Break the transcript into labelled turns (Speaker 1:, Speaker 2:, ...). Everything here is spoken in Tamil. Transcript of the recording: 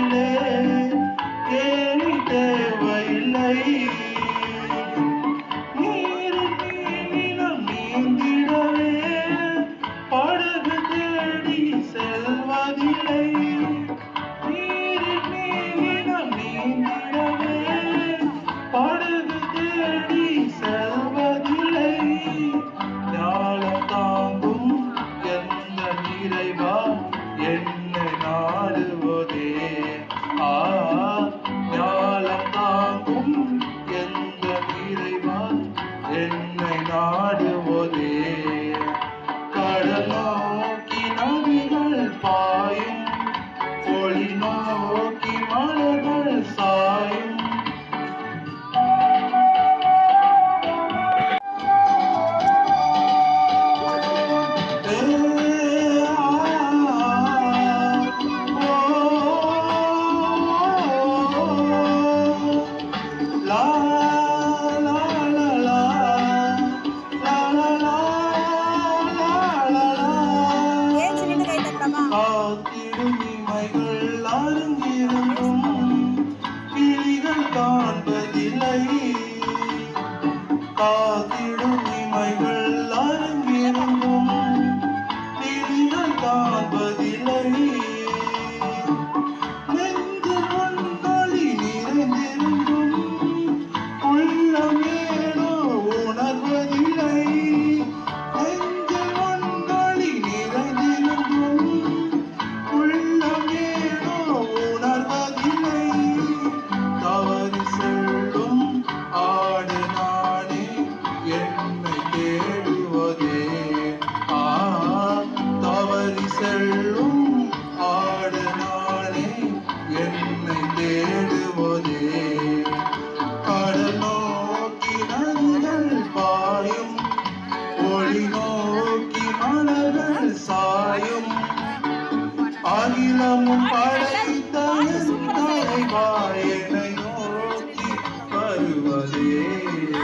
Speaker 1: Sunday. aí. செல்லும் ஆடு நாளே என்னை தேடுவதே. கடல் நோக்கி நதிகள் பாயும் ஒளி நோக்கி மலர்கள் சாயும். அகிலமும் படைத்த தலைவாயனை நோக்கி வருவதே.